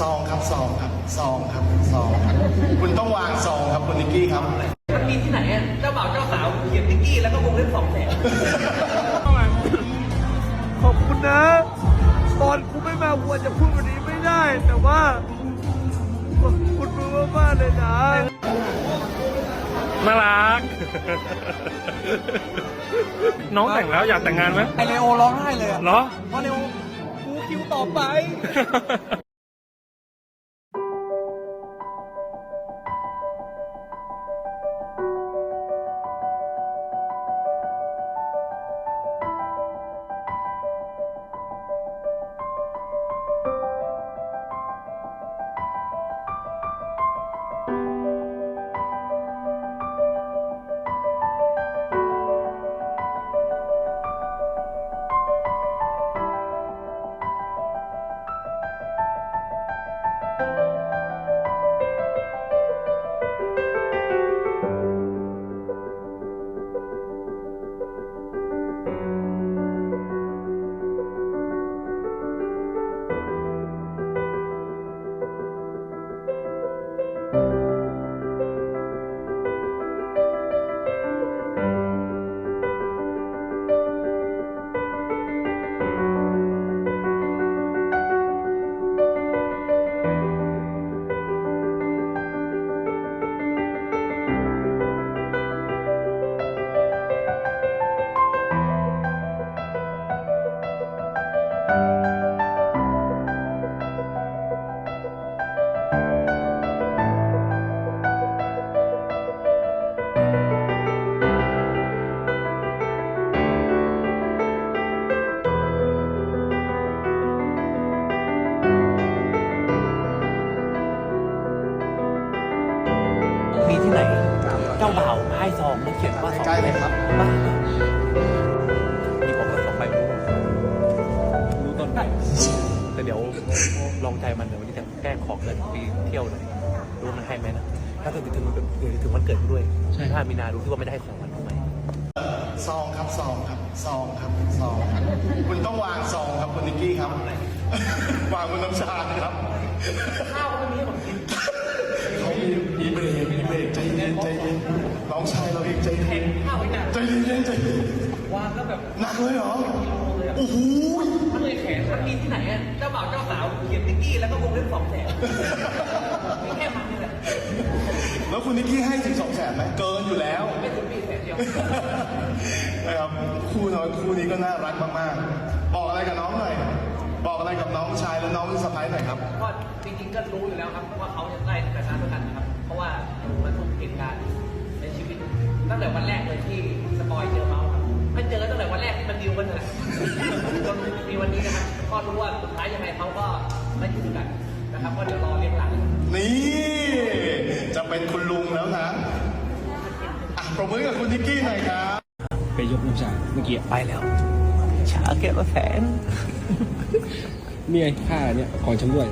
ซองครับซองครับซองครับซองครับคุณต้องวางซองครับคุณนิกกี้ครับ มันมีที่ไหนอะเจ้าบ่าวเจ้าสาวเขียนติ๊กกี้แล้วก็วงเล็บสองแสนขอบคุณนะ ตอนกูไม่มาวัวจะพูดวันนี้ไม่ได้ แต่ว่าขอบคุณมึงมากๆเลยนะน่ารัก น้องแต่งแล้วอยากแต่งงานไหมไอเลโอร้องไห้เลยอะเหรอ เพราะเลโอกูคิวต่อไป แล้วเขียนว่าสองใกล้ๆเลยครับบ้ามีผมก็สองใบไม่รู้รู้ต้นไปแต่เดี๋ยวลองใจมันเดี๋ยววันนี้จะแกล้งของเลยไปเที่ยวเลยรู้มันให้ไหมนะถ้าถึงถึงถึงถึงมันเกิดกูด้วยถ้ามีนาดูที่ว่าไม่ได้ของมันทำไมซองครับซองครับซองครับซองครับคุณต้องวางซองครับคุณนิกกี้ครับวางบนน้ำชาครับข้าวก็ไม่ วางแล้วแบบหนักเลยเหรอโอ้โหมันเลยแขนมันมีที่ไหนอะเจ้าบ่าวเจ้าสาวเขียนติ๊กกี้แล้วก็วงเล็บสองแสนมีแค่มันนี่แหละแล้วคุณนิกกี้ให้ถึงสองแสนไหมเกินอยู่แล้ว ไม่ถึงปีแสนเดียวนะครับคู่น้อยคู่นี้ก็น่ารักมากๆ บอกอะไรกับน้องหน่อยบอกอะไรกับน้องชายและน้องสะพ้ายหน่อยครับก็จริงๆก็รู้อยู่แล้วครับว่าเขาจะได้แต่ชาติด้วยกันนะครับ เพราะว่าอยู่มาทุกเหตุการณ์ในชีวิตตั้งแต่วันแรกเลยที่สปอยเจอเมา ส์ครับไม่เจอตั้งแต่วันแรกที่มันดิวกันเลยจนมีวันนี้นะครับก็รู้ว่าสุดท้ายยังไงเขาก็ไม่อยู่ด้วยกันนะครับก็เดี๋ยวรอเรียกหลังนี่ จะเป็นคุณลุงแล้วนะอะปรบมือกับคุณนิกกี้หน่อยครับ ไปยกน้ำชาเมื่อกี้ไปแล้วชาเก็บละแสนนี่ไงค่าเนี่ยของฉันด้วย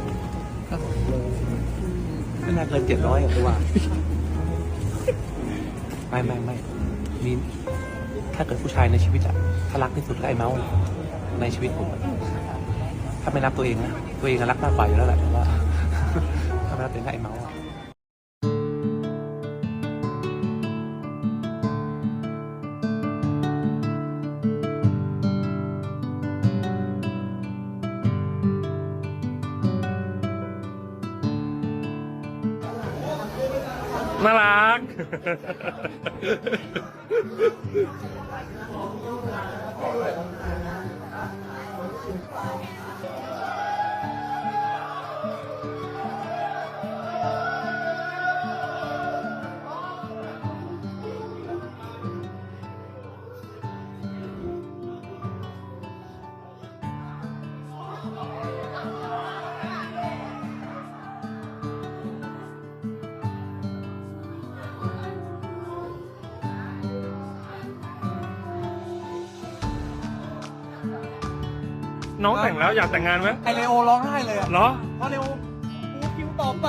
ไม่น่าเกินเจ็ดร้อยหรือว่า ไม่ไม่ไม่มีถ้าเกิดผู้ชายในชีวิตอะถ้ารักที่สุดก็ไอ้เมาส์ในชีวิตผมอะถ้าไม่รักตัวเองนะตัวเองก็รักมากกว่าอยู่แล้วแหละแต่ว่าถ้าไม่รักตัวเองก็ไอ้เมาส์อะ น่ารัก น้องแต่งแล้วอยากแต่งงานไหมไอเลโอร้องไห้เลยอะเหรอ เพราะเลโอกูคิวต่อไป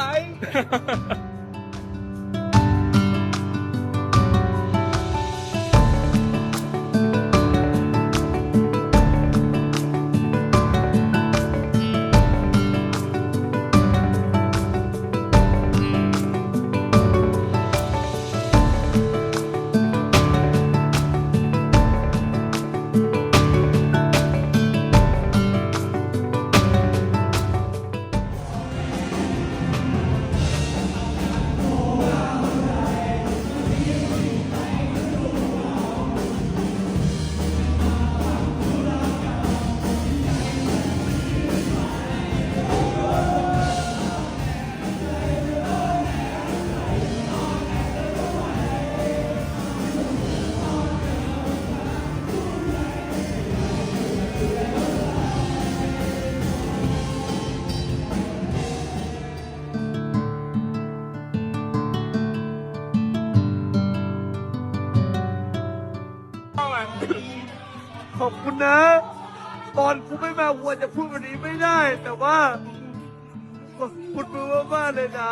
อบคุณนะ ตอนกูไม่มาวัวจะพูดวันนี้ไม่ได้ แต่ว่าขอบคุณมึงมากๆเลยนะ